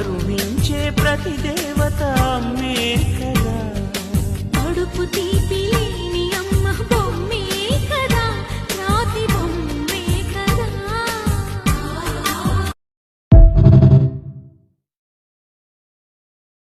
కరుణించే ప్రతి దేవత అమ్మే కదా అడుపు తీపి